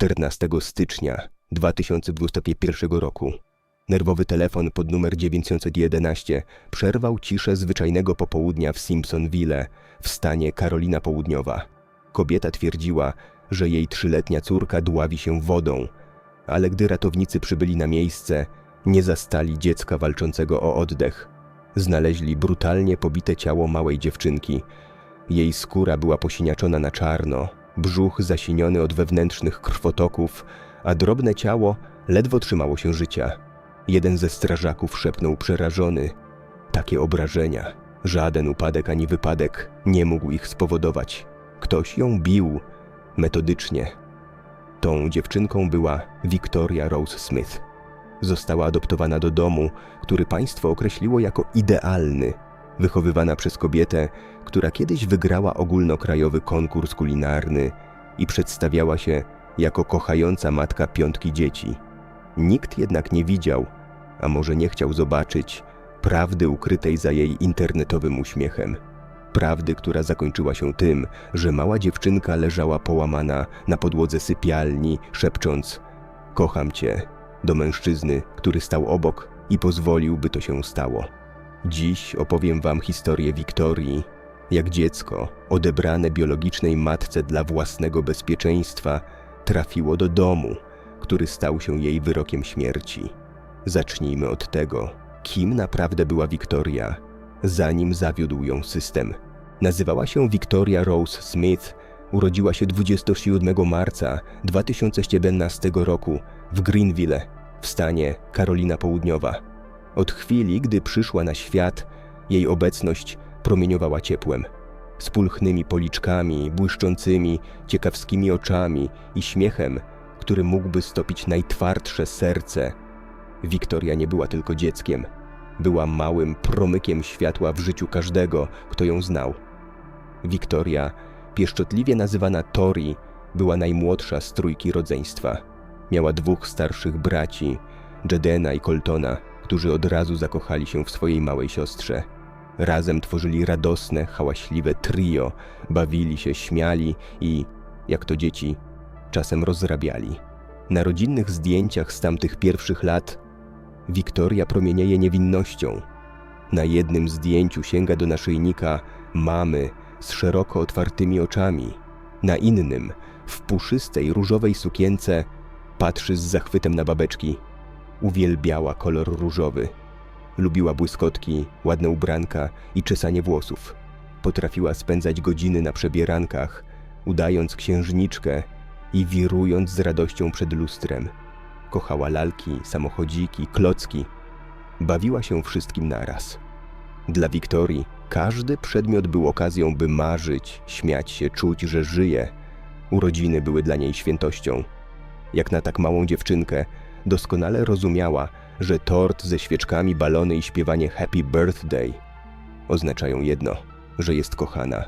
14 stycznia 2021 roku. Nerwowy telefon pod numer 911 przerwał ciszę zwyczajnego popołudnia w Simpsonville w stanie Karolina Południowa. Kobieta twierdziła, że jej trzyletnia córka dławi się wodą, ale gdy ratownicy przybyli na miejsce, nie zastali dziecka walczącego o oddech. Znaleźli brutalnie pobite ciało małej dziewczynki. Jej skóra była posiniaczona na czarno, brzuch zasiniony od wewnętrznych krwotoków, a drobne ciało ledwo trzymało się życia. Jeden ze strażaków szepnął przerażony: Takie obrażenia, żaden upadek ani wypadek nie mógł ich spowodować. Ktoś ją bił metodycznie. Tą dziewczynką była Victoria Rose Smith. Została adoptowana do domu, który państwo określiło jako idealny, wychowywana przez kobietę, która kiedyś wygrała ogólnokrajowy konkurs kulinarny i przedstawiała się jako kochająca matka piątki dzieci. Nikt jednak nie widział, a może nie chciał zobaczyć, prawdy ukrytej za jej internetowym uśmiechem. Prawdy, która zakończyła się tym, że mała dziewczynka leżała połamana na podłodze sypialni, szepcząc: Kocham cię, do mężczyzny, który stał obok i pozwolił, by to się stało. Dziś opowiem wam historię Wiktorii, jak dziecko, odebrane biologicznej matce dla własnego bezpieczeństwa, trafiło do domu, który stał się jej wyrokiem śmierci. Zacznijmy od tego, kim naprawdę była Wiktoria, zanim zawiódł ją system. Nazywała się Victoria Rose Smith, urodziła się 27 marca 2017 roku w Greenville, w stanie Karolina Południowa. Od chwili, gdy przyszła na świat, jej obecność promieniowała ciepłem. Z pulchnymi policzkami, błyszczącymi, ciekawskimi oczami i śmiechem, który mógłby stopić najtwardsze serce. Wiktoria nie była tylko dzieckiem. Była małym promykiem światła w życiu każdego, kto ją znał. Wiktoria, pieszczotliwie nazywana Tori, była najmłodsza z trójki rodzeństwa. Miała dwóch starszych braci, Jedena i Coltona, którzy od razu zakochali się w swojej małej siostrze. Razem tworzyli radosne, hałaśliwe trio, bawili się, śmiali i, jak to dzieci, czasem rozrabiali. Na rodzinnych zdjęciach z tamtych pierwszych lat Wiktoria promienieje niewinnością. Na jednym zdjęciu sięga do naszyjnika mamy z szeroko otwartymi oczami. Na innym, w puszystej, różowej sukience, patrzy z zachwytem na babeczki. Uwielbiała kolor różowy. Lubiła błyskotki, ładne ubranka i czesanie włosów. Potrafiła spędzać godziny na przebierankach, udając księżniczkę i wirując z radością przed lustrem. Kochała lalki, samochodziki, klocki. Bawiła się wszystkim naraz. Dla Wiktorii każdy przedmiot był okazją, by marzyć, śmiać się, czuć, że żyje. Urodziny były dla niej świętością. Jak na tak małą dziewczynkę, doskonale rozumiała, że tort ze świeczkami, balony i śpiewanie Happy Birthday oznaczają jedno, że jest kochana.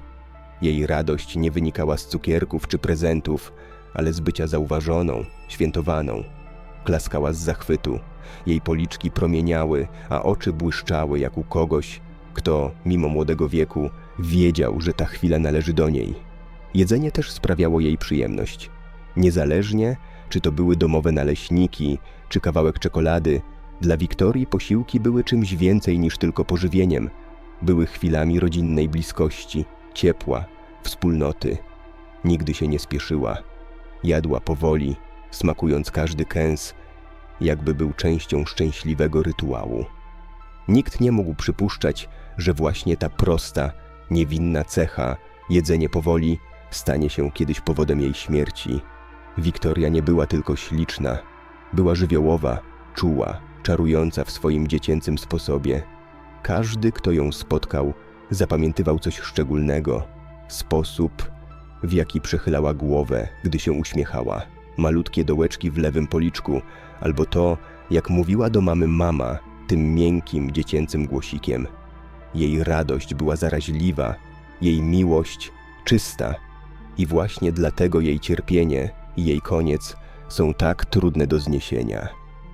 Jej radość nie wynikała z cukierków czy prezentów, ale z bycia zauważoną, świętowaną. Klaskała z zachwytu. Jej policzki promieniały, a oczy błyszczały jak u kogoś, kto, mimo młodego wieku, wiedział, że ta chwila należy do niej. Jedzenie też sprawiało jej przyjemność. Niezależnie, czy to były domowe naleśniki, czy kawałek czekolady, dla Wiktorii posiłki były czymś więcej niż tylko pożywieniem. Były chwilami rodzinnej bliskości, ciepła, wspólnoty. Nigdy się nie spieszyła. Jadła powoli, smakując każdy kęs, jakby był częścią szczęśliwego rytuału. Nikt nie mógł przypuszczać, że właśnie ta prosta, niewinna cecha, jedzenie powoli, stanie się kiedyś powodem jej śmierci. Wiktoria nie była tylko śliczna, była żywiołowa, czuła, czarująca w swoim dziecięcym sposobie. Każdy, kto ją spotkał, zapamiętywał coś szczególnego. Sposób, w jaki przechylała głowę, gdy się uśmiechała, malutkie dołeczki w lewym policzku, albo to, jak mówiła do mamy mama, tym miękkim, dziecięcym głosikiem. Jej radość była zaraźliwa, jej miłość czysta. I właśnie dlatego jej cierpienie i jej koniec są tak trudne do zniesienia.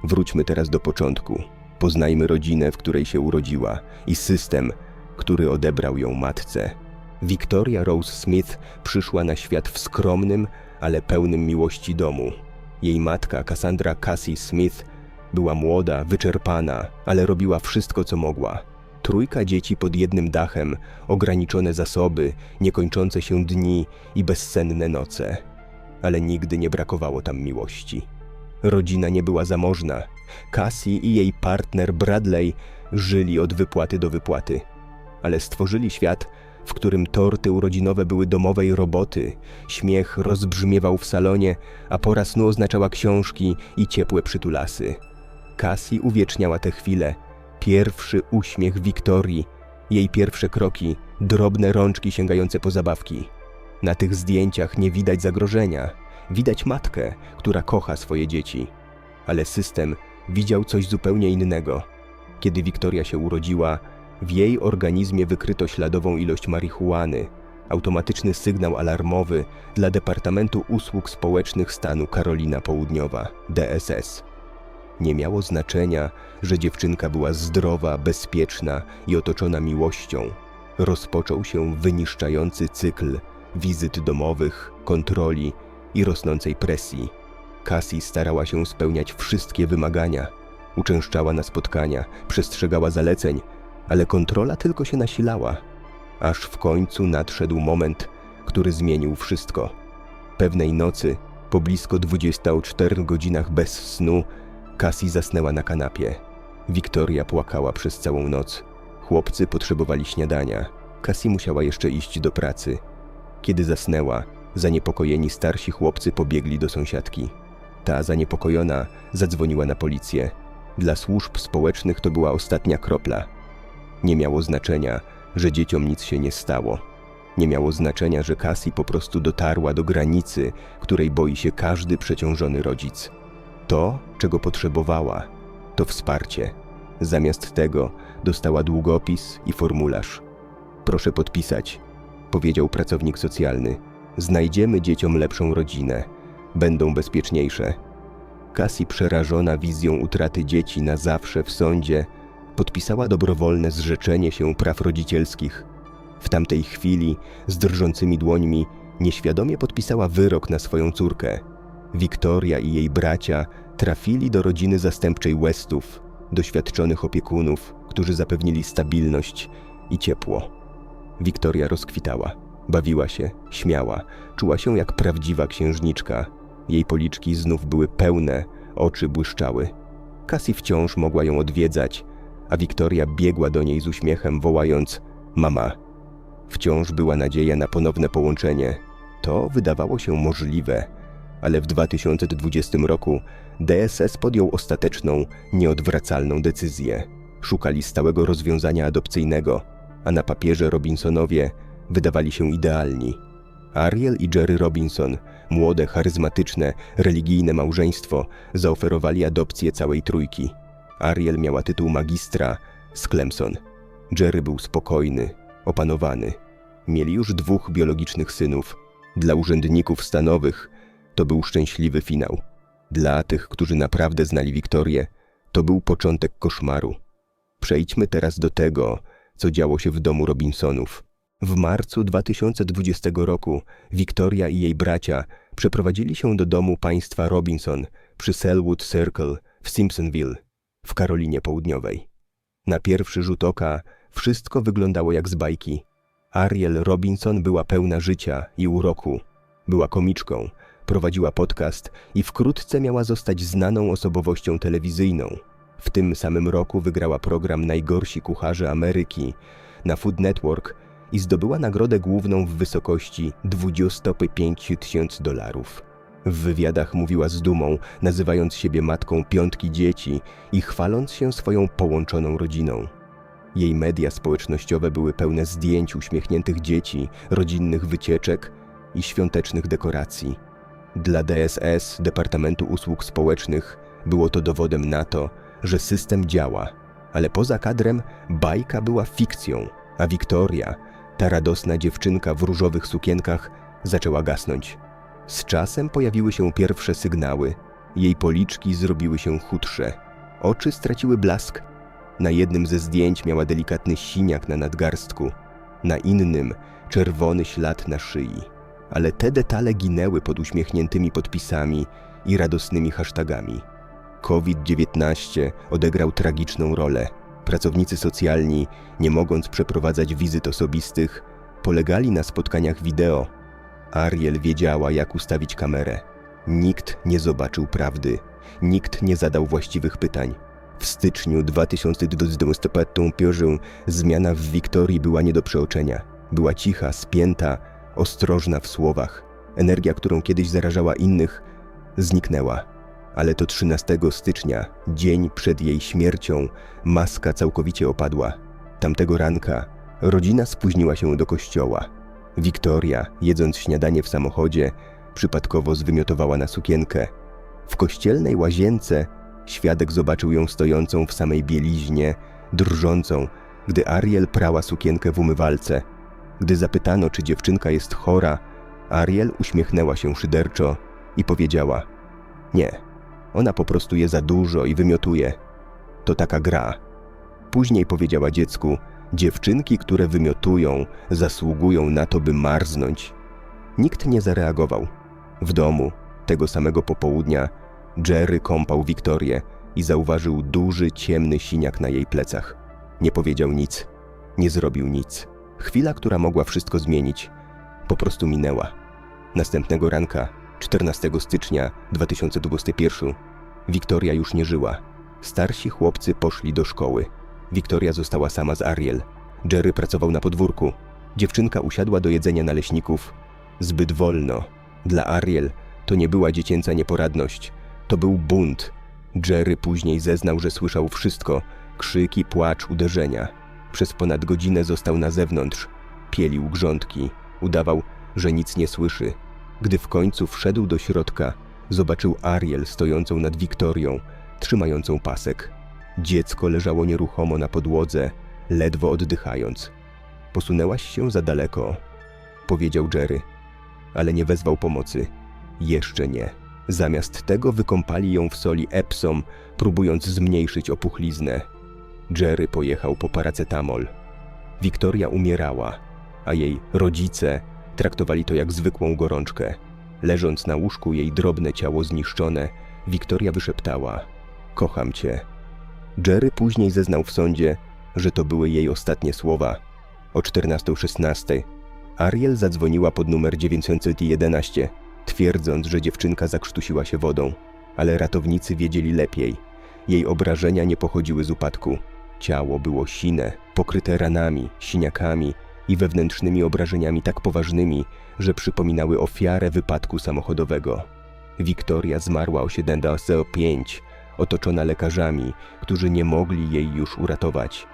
Wróćmy teraz do początku. Poznajmy rodzinę, w której się urodziła i system, który odebrał ją matce. Victoria Rose Smith przyszła na świat w skromnym, ale pełnym miłości domu. Jej matka, Cassandra Cassie Smith, była młoda, wyczerpana, ale robiła wszystko, co mogła. Trójka dzieci pod jednym dachem, ograniczone zasoby, niekończące się dni i bezsenne noce. Ale nigdy nie brakowało tam miłości. Rodzina nie była zamożna. Cassie i jej partner Bradley żyli od wypłaty do wypłaty. Ale stworzyli świat, w którym torty urodzinowe były domowej roboty, śmiech rozbrzmiewał w salonie, a pora snu oznaczała książki i ciepłe przytulasy. Cassie uwieczniała tę chwilę. Pierwszy uśmiech Wiktorii, jej pierwsze kroki, drobne rączki sięgające po zabawki. Na tych zdjęciach nie widać zagrożenia. Widać matkę, która kocha swoje dzieci. Ale system widział coś zupełnie innego. Kiedy Wiktoria się urodziła, w jej organizmie wykryto śladową ilość marihuany, automatyczny sygnał alarmowy dla Departamentu Usług Społecznych stanu Karolina Południowa, DSS. Nie miało znaczenia, że dziewczynka była zdrowa, bezpieczna i otoczona miłością. Rozpoczął się wyniszczający cykl wizyt domowych, kontroli i rosnącej presji. Cassie starała się spełniać wszystkie wymagania. Uczęszczała na spotkania, przestrzegała zaleceń, ale kontrola tylko się nasilała. Aż w końcu nadszedł moment, który zmienił wszystko. Pewnej nocy, po blisko 24 godzinach bez snu, Cassie zasnęła na kanapie. Wiktoria płakała przez całą noc. Chłopcy potrzebowali śniadania. Cassie musiała jeszcze iść do pracy. Kiedy zasnęła, zaniepokojeni starsi chłopcy pobiegli do sąsiadki. Ta zaniepokojona zadzwoniła na policję. Dla służb społecznych to była ostatnia kropla. Nie miało znaczenia, że dzieciom nic się nie stało. Nie miało znaczenia, że Cassie po prostu dotarła do granicy, której boi się każdy przeciążony rodzic. To, czego potrzebowała, to wsparcie. Zamiast tego dostała długopis i formularz. Proszę podpisać, powiedział pracownik socjalny. Znajdziemy dzieciom lepszą rodzinę. Będą bezpieczniejsze. Cassie, przerażona wizją utraty dzieci na zawsze w sądzie, podpisała dobrowolne zrzeczenie się praw rodzicielskich. W tamtej chwili, z drżącymi dłońmi, nieświadomie podpisała wyrok na swoją córkę. Wiktoria i jej bracia trafili do rodziny zastępczej Westów, doświadczonych opiekunów, którzy zapewnili stabilność i ciepło. Wiktoria rozkwitała, bawiła się, śmiała, czuła się jak prawdziwa księżniczka. Jej policzki znów były pełne, oczy błyszczały. Cassie wciąż mogła ją odwiedzać, a Wiktoria biegła do niej z uśmiechem, wołając: Mama. Wciąż była nadzieja na ponowne połączenie. To wydawało się możliwe, ale w 2020 roku DSS podjął ostateczną, nieodwracalną decyzję. Szukali stałego rozwiązania adopcyjnego, a na papierze Robinsonowie wydawali się idealni. Ariel i Jerry Robinson, młode, charyzmatyczne, religijne małżeństwo, zaoferowali adopcję całej trójki. Ariel miała tytuł magistra z Clemson. Jerry był spokojny, opanowany. Mieli już dwóch biologicznych synów. Dla urzędników stanowych to był szczęśliwy finał. Dla tych, którzy naprawdę znali Wiktorię, to był początek koszmaru. Przejdźmy teraz do tego, co działo się w domu Robinsonów. W marcu 2020 roku Wiktoria i jej bracia przeprowadzili się do domu państwa Robinson przy Selwood Circle w Simpsonville w Karolinie Południowej. Na pierwszy rzut oka wszystko wyglądało jak z bajki. Ariel Robinson była pełna życia i uroku. Była komiczką, prowadziła podcast i wkrótce miała zostać znaną osobowością telewizyjną. W tym samym roku wygrała program Najgorsi kucharze Ameryki na Food Network i zdobyła nagrodę główną w wysokości 25 tysięcy dolarów. W wywiadach mówiła z dumą, nazywając siebie matką piątki dzieci i chwaląc się swoją połączoną rodziną. Jej media społecznościowe były pełne zdjęć uśmiechniętych dzieci, rodzinnych wycieczek i świątecznych dekoracji. Dla DSS, Departamentu Usług Społecznych, było to dowodem na to, że system działa, ale poza kadrem bajka była fikcją, a Wiktoria, ta radosna dziewczynka w różowych sukienkach, zaczęła gasnąć. Z czasem pojawiły się pierwsze sygnały. Jej policzki zrobiły się chudsze. Oczy straciły blask. Na jednym ze zdjęć miała delikatny siniak na nadgarstku, na innym czerwony ślad na szyi. Ale te detale ginęły pod uśmiechniętymi podpisami i radosnymi hashtagami. COVID-19 odegrał tragiczną rolę. Pracownicy socjalni, nie mogąc przeprowadzać wizyt osobistych, polegali na spotkaniach wideo. Ariel wiedziała, jak ustawić kamerę. Nikt nie zobaczył prawdy. Nikt nie zadał właściwych pytań. W styczniu 2021 zmiana w Wiktorii była nie do przeoczenia. Była cicha, spięta, ostrożna w słowach. Energia, którą kiedyś zarażała innych, zniknęła. Ale to 13 stycznia, dzień przed jej śmiercią, maska całkowicie opadła. Tamtego ranka rodzina spóźniła się do kościoła. Wiktoria, jedząc śniadanie w samochodzie, przypadkowo zwymiotowała na sukienkę. W kościelnej łazience świadek zobaczył ją stojącą w samej bieliźnie, drżącą, gdy Ariel prała sukienkę w umywalce. Gdy zapytano, czy dziewczynka jest chora, Ariel uśmiechnęła się szyderczo i powiedziała: Nie, ona po prostu je za dużo i wymiotuje. To taka gra. Później powiedziała dziecku: Dziewczynki, które wymiotują, zasługują na to, by marznąć. Nikt nie zareagował. W domu, tego samego popołudnia, Jerry kąpał Wiktorię i zauważył duży, ciemny siniak na jej plecach. Nie powiedział nic, nie zrobił nic. Chwila, która mogła wszystko zmienić, po prostu minęła. Następnego ranka, 14 stycznia 2021, Wiktoria już nie żyła. Starsi chłopcy poszli do szkoły. Wiktoria została sama z Ariel. Jerry pracował na podwórku. Dziewczynka usiadła do jedzenia naleśników. Zbyt wolno. Dla Ariel to nie była dziecięca nieporadność. To był bunt. Jerry później zeznał, że słyszał wszystko. Krzyki, płacz, uderzenia. Przez ponad godzinę został na zewnątrz. Pielił grządki. Udawał, że nic nie słyszy. Gdy w końcu wszedł do środka, zobaczył Ariel stojącą nad Wiktorią, trzymającą pasek. Dziecko leżało nieruchomo na podłodze, ledwo oddychając. Posunęłaś się za daleko, powiedział Jerry, ale nie wezwał pomocy. Jeszcze nie. Zamiast tego wykąpali ją w soli Epsom, próbując zmniejszyć opuchliznę. Jerry pojechał po paracetamol. Wiktoria umierała, a jej rodzice traktowali to jak zwykłą gorączkę. Leżąc na łóżku, jej drobne ciało zniszczone, Wiktoria wyszeptała: Kocham cię. Jerry później zeznał w sądzie, że to były jej ostatnie słowa. O 14.16 Ariel zadzwoniła pod numer 911, twierdząc, że dziewczynka zakrztusiła się wodą, ale ratownicy wiedzieli lepiej. Jej obrażenia nie pochodziły z upadku. Ciało było sine, pokryte ranami, siniakami i wewnętrznymi obrażeniami tak poważnymi, że przypominały ofiarę wypadku samochodowego. Wiktoria zmarła o 7.05, otoczona lekarzami, którzy nie mogli jej już uratować.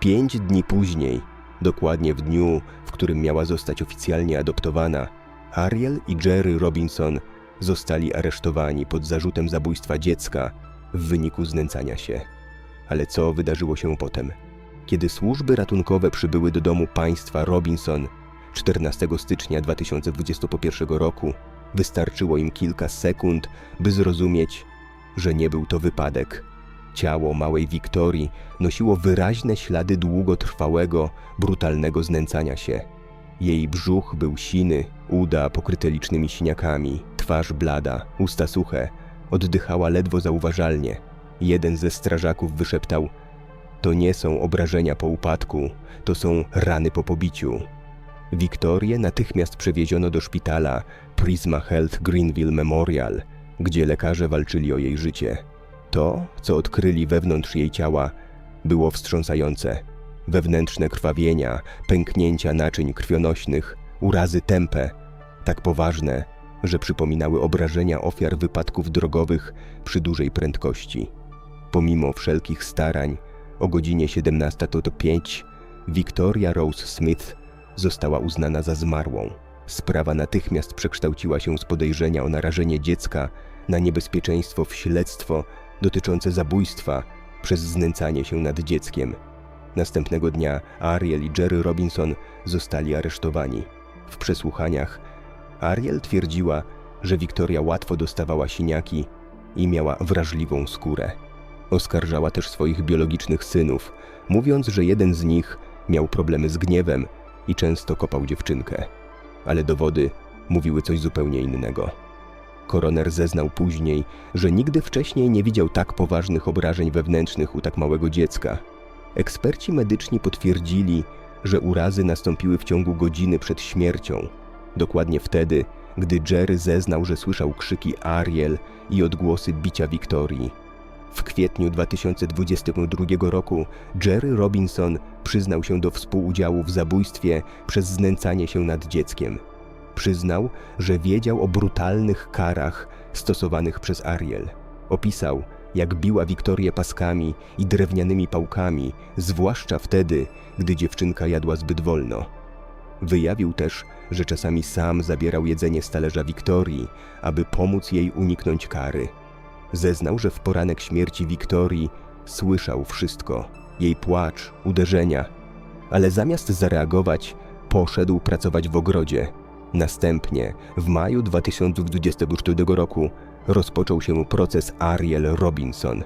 Pięć dni później, dokładnie w dniu, w którym miała zostać oficjalnie adoptowana, Ariel i Jerry Robinson zostali aresztowani pod zarzutem zabójstwa dziecka w wyniku znęcania się. Ale co wydarzyło się potem? Kiedy służby ratunkowe przybyły do domu państwa Robinson 14 stycznia 2021 roku, wystarczyło im kilka sekund, by zrozumieć, że nie był to wypadek. Ciało małej Wiktorii nosiło wyraźne ślady długotrwałego, brutalnego znęcania się. Jej brzuch był siny, uda pokryte licznymi siniakami, twarz blada, usta suche, oddychała ledwo zauważalnie. Jeden ze strażaków wyszeptał: To nie są obrażenia po upadku, to są rany po pobiciu. Wiktorię natychmiast przewieziono do szpitala Prisma Health Greenville Memorial, gdzie lekarze walczyli o jej życie. To, co odkryli wewnątrz jej ciała, było wstrząsające. Wewnętrzne krwawienia, pęknięcia naczyń krwionośnych, urazy tępe, tak poważne, że przypominały obrażenia ofiar wypadków drogowych przy dużej prędkości. Pomimo wszelkich starań, o godzinie 17.05 Victoria Rose Smith została uznana za zmarłą. Sprawa natychmiast przekształciła się z podejrzenia o narażenie dziecka na niebezpieczeństwo w śledztwo dotyczące zabójstwa przez znęcanie się nad dzieckiem. Następnego dnia Ariel i Jerry Robinson zostali aresztowani. W przesłuchaniach Ariel twierdziła, że Wiktoria łatwo dostawała siniaki i miała wrażliwą skórę. Oskarżała też swoich biologicznych synów, mówiąc, że jeden z nich miał problemy z gniewem i często kopał dziewczynkę. Ale dowody mówiły coś zupełnie innego. Koroner zeznał później, że nigdy wcześniej nie widział tak poważnych obrażeń wewnętrznych u tak małego dziecka. Eksperci medyczni potwierdzili, że urazy nastąpiły w ciągu godziny przed śmiercią, dokładnie wtedy, gdy Jerry zeznał, że słyszał krzyki Ariel i odgłosy bicia Wiktorii. W kwietniu 2022 roku Jerry Robinson przyznał się do współudziału w zabójstwie przez znęcanie się nad dzieckiem. Przyznał, że wiedział o brutalnych karach stosowanych przez Ariel. Opisał, jak biła Wiktorię paskami i drewnianymi pałkami, zwłaszcza wtedy, gdy dziewczynka jadła zbyt wolno. Wyjawił też, że czasami sam zabierał jedzenie z talerza Wiktorii, aby pomóc jej uniknąć kary. Zeznał, że w poranek śmierci Wiktorii słyszał wszystko jej płacz, uderzenia, ale zamiast zareagować, poszedł pracować w ogrodzie. Następnie, w maju 2024 roku, rozpoczął się proces Ariel Robinson.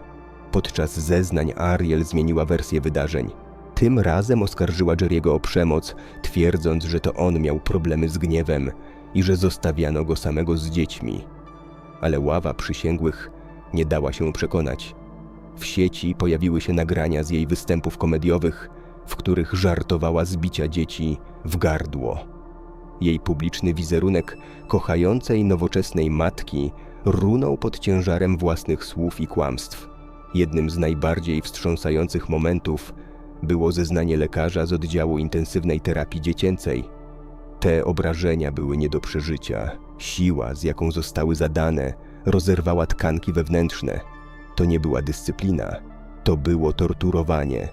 Podczas zeznań Ariel zmieniła wersję wydarzeń. Tym razem oskarżyła Jerry'ego o przemoc, twierdząc, że to on miał problemy z gniewem i że zostawiano go samego z dziećmi. Ale ława przysięgłych nie dała się przekonać. W sieci pojawiły się nagrania z jej występów komediowych, w których żartowała z bicia dzieci w gardło. Jej publiczny wizerunek kochającej nowoczesnej matki runął pod ciężarem własnych słów i kłamstw. Jednym z najbardziej wstrząsających momentów było zeznanie lekarza z oddziału intensywnej terapii dziecięcej. Te obrażenia były nie do przeżycia. Siła, z jaką zostały zadane, rozerwała tkanki wewnętrzne. To nie była dyscyplina, to było torturowanie.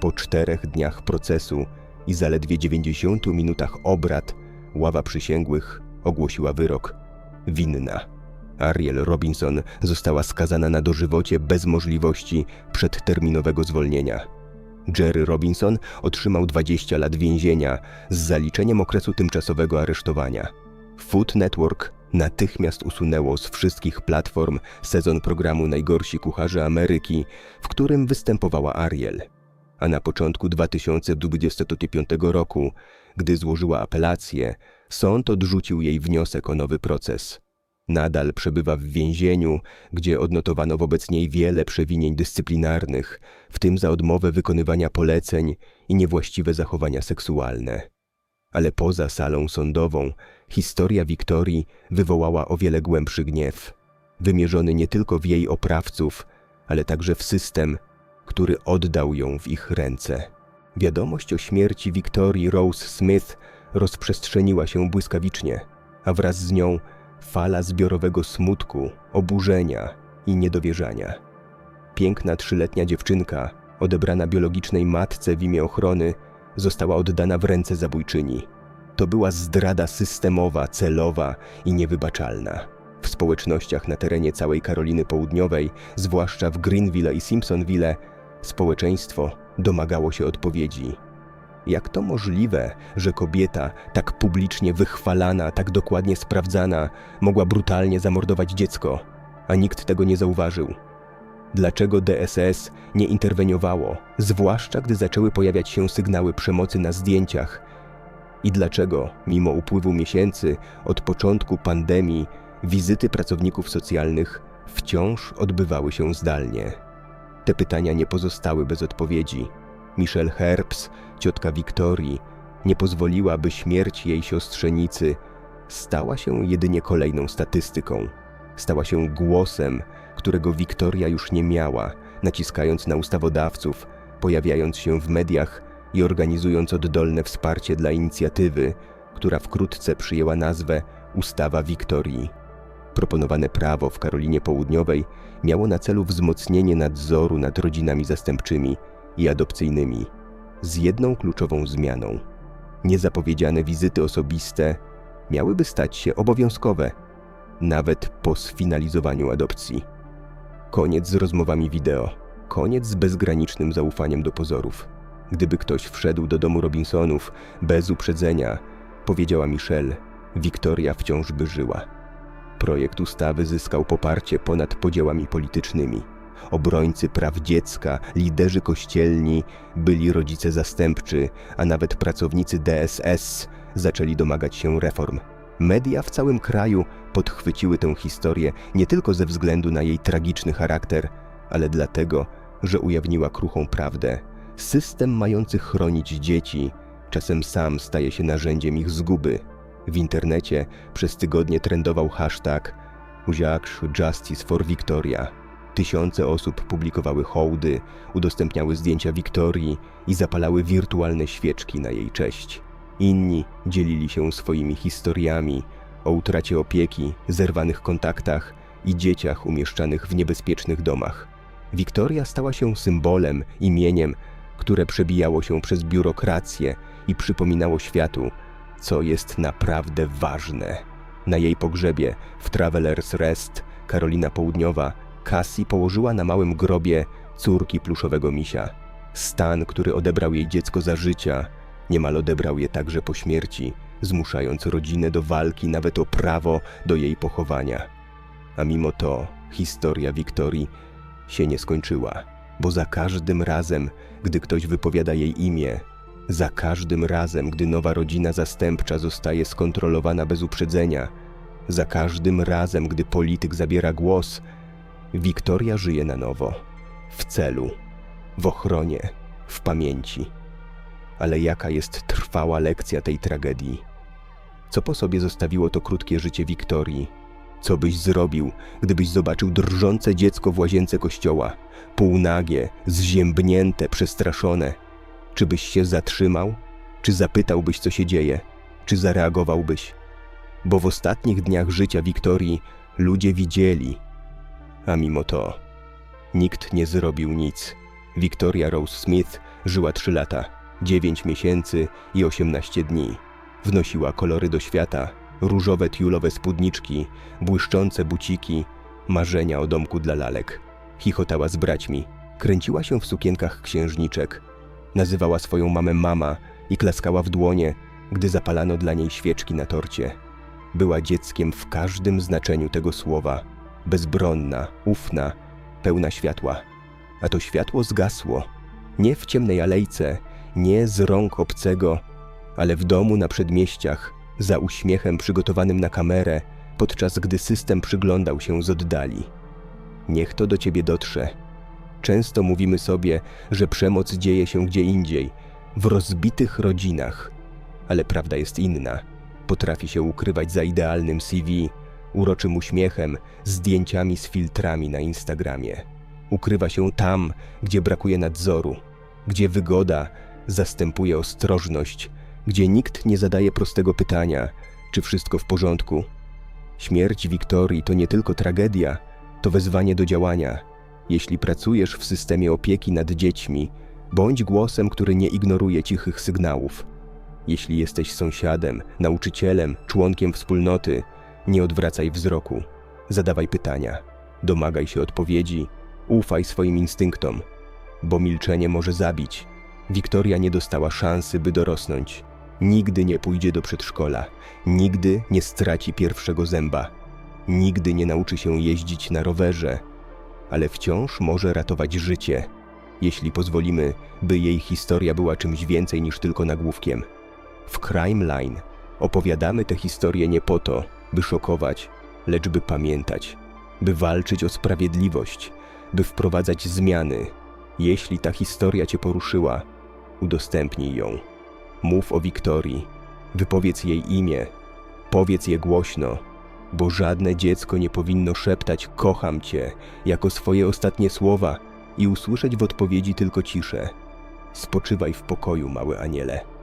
Po czterech dniach procesu i zaledwie 90 minutach obrad, ława przysięgłych ogłosiła wyrok winna. Ariel Robinson została skazana na dożywocie bez możliwości przedterminowego zwolnienia. Jerry Robinson otrzymał 20 lat więzienia z zaliczeniem okresu tymczasowego aresztowania. Food Network natychmiast usunęło z wszystkich platform sezon programu Najgorsi Kucharze Ameryki, w którym występowała Ariel. A na początku 2025 roku, gdy złożyła apelację, sąd odrzucił jej wniosek o nowy proces. Nadal przebywa w więzieniu, gdzie odnotowano wobec niej wiele przewinień dyscyplinarnych, w tym za odmowę wykonywania poleceń i niewłaściwe zachowania seksualne. Ale poza salą sądową, historia Wiktorii wywołała o wiele głębszy gniew, wymierzony nie tylko w jej oprawców, ale także w system, który oddał ją w ich ręce. Wiadomość o śmierci Wiktorii Rose Smith rozprzestrzeniła się błyskawicznie, a wraz z nią fala zbiorowego smutku, oburzenia i niedowierzania. Piękna trzyletnia dziewczynka, odebrana biologicznej matce w imię ochrony, została oddana w ręce zabójczyni. To była zdrada systemowa, celowa i niewybaczalna. W społecznościach na terenie całej Karoliny Południowej, zwłaszcza w Greenville i Simpsonville, społeczeństwo domagało się odpowiedzi. Jak to możliwe, że kobieta, tak publicznie wychwalana, tak dokładnie sprawdzana, mogła brutalnie zamordować dziecko, a nikt tego nie zauważył? Dlaczego DSS nie interweniowało, zwłaszcza gdy zaczęły pojawiać się sygnały przemocy na zdjęciach? I dlaczego, mimo upływu miesięcy od początku pandemii, wizyty pracowników socjalnych wciąż odbywały się zdalnie? Te pytania nie pozostały bez odpowiedzi. Michelle Herbst, ciotka Wiktorii, nie pozwoliła, by śmierć jej siostrzenicy stała się jedynie kolejną statystyką. Stała się głosem, którego Wiktoria już nie miała, naciskając na ustawodawców, pojawiając się w mediach i organizując oddolne wsparcie dla inicjatywy, która wkrótce przyjęła nazwę Ustawa Wiktorii. Proponowane prawo w Karolinie Południowej miało na celu wzmocnienie nadzoru nad rodzinami zastępczymi i adopcyjnymi, z jedną kluczową zmianą. Niezapowiedziane wizyty osobiste miałyby stać się obowiązkowe, nawet po sfinalizowaniu adopcji. Koniec z rozmowami wideo, koniec z bezgranicznym zaufaniem do pozorów. Gdyby ktoś wszedł do domu Robinsonów bez uprzedzenia, powiedziała Michelle, Wiktoria wciąż by żyła. Projekt ustawy zyskał poparcie ponad podziałami politycznymi. Obrońcy praw dziecka, liderzy kościelni, byli rodzice zastępczy, a nawet pracownicy DSS zaczęli domagać się reform. Media w całym kraju podchwyciły tę historię nie tylko ze względu na jej tragiczny charakter, ale dlatego, że ujawniła kruchą prawdę. System mający chronić dzieci czasem sam staje się narzędziem ich zguby. W internecie przez tygodnie trendował hashtag Uziaksz Justice for Victoria. Tysiące osób publikowały hołdy, udostępniały zdjęcia Wiktorii i zapalały wirtualne świeczki na jej cześć. Inni dzielili się swoimi historiami o utracie opieki, zerwanych kontaktach i dzieciach umieszczanych w niebezpiecznych domach. Wiktoria stała się symbolem, imieniem, które przebijało się przez biurokrację i przypominało światu, co jest naprawdę ważne. Na jej pogrzebie w Travelers Rest Karolina Południowa Cassie położyła na małym grobie córki pluszowego misia. Stan, który odebrał jej dziecko za życia, niemal odebrał je także po śmierci, zmuszając rodzinę do walki nawet o prawo do jej pochowania. A mimo to historia Wiktorii się nie skończyła, bo za każdym razem, gdy ktoś wypowiada jej imię, za każdym razem, gdy nowa rodzina zastępcza zostaje skontrolowana bez uprzedzenia, za każdym razem, gdy polityk zabiera głos, Wiktoria żyje na nowo, w celu, w ochronie, w pamięci. Ale jaka jest trwała lekcja tej tragedii? Co po sobie zostawiło to krótkie życie Wiktorii? Co byś zrobił, gdybyś zobaczył drżące dziecko w łazience kościoła, półnagie, zziębnięte, przestraszone? Czy byś się zatrzymał? Czy zapytałbyś, co się dzieje? Czy zareagowałbyś? Bo w ostatnich dniach życia Wiktorii ludzie widzieli, a mimo to nikt nie zrobił nic. Victoria Rose Smith żyła 3 lata, 9 miesięcy i 18 dni. Wnosiła kolory do świata, różowe tiulowe spódniczki, błyszczące buciki, marzenia o domku dla lalek. Chichotała z braćmi, kręciła się w sukienkach księżniczek, nazywała swoją mamę mama i klaskała w dłonie, gdy zapalano dla niej świeczki na torcie. Była dzieckiem w każdym znaczeniu tego słowa, bezbronna, ufna, pełna światła. A to światło zgasło, nie w ciemnej alejce, nie z rąk obcego, ale w domu na przedmieściach, za uśmiechem przygotowanym na kamerę, podczas gdy system przyglądał się z oddali. Niech to do ciebie dotrze. Często mówimy sobie, że przemoc dzieje się gdzie indziej, w rozbitych rodzinach, ale prawda jest inna. Potrafi się ukrywać za idealnym CV, uroczym uśmiechem, zdjęciami z filtrami na Instagramie. Ukrywa się tam, gdzie brakuje nadzoru, gdzie wygoda zastępuje ostrożność, gdzie nikt nie zadaje prostego pytania, czy wszystko w porządku. Śmierć Wiktorii to nie tylko tragedia, to wezwanie do działania. Jeśli pracujesz w systemie opieki nad dziećmi, bądź głosem, który nie ignoruje cichych sygnałów. Jeśli jesteś sąsiadem, nauczycielem, członkiem wspólnoty, nie odwracaj wzroku, zadawaj pytania, domagaj się odpowiedzi, ufaj swoim instynktom, bo milczenie może zabić. Wiktoria nie dostała szansy, by dorosnąć. Nigdy nie pójdzie do przedszkola, nigdy nie straci pierwszego zęba, nigdy nie nauczy się jeździć na rowerze, ale wciąż może ratować życie, jeśli pozwolimy, by jej historia była czymś więcej niż tylko nagłówkiem. W Crime Line opowiadamy tę historię nie po to, by szokować, lecz by pamiętać, by walczyć o sprawiedliwość, by wprowadzać zmiany. Jeśli ta historia Cię poruszyła, udostępnij ją. Mów o Wiktorii, wypowiedz jej imię, powiedz je głośno, bo żadne dziecko nie powinno szeptać kocham Cię jako swoje ostatnie słowa i usłyszeć w odpowiedzi tylko ciszę. Spoczywaj w pokoju, mały aniele.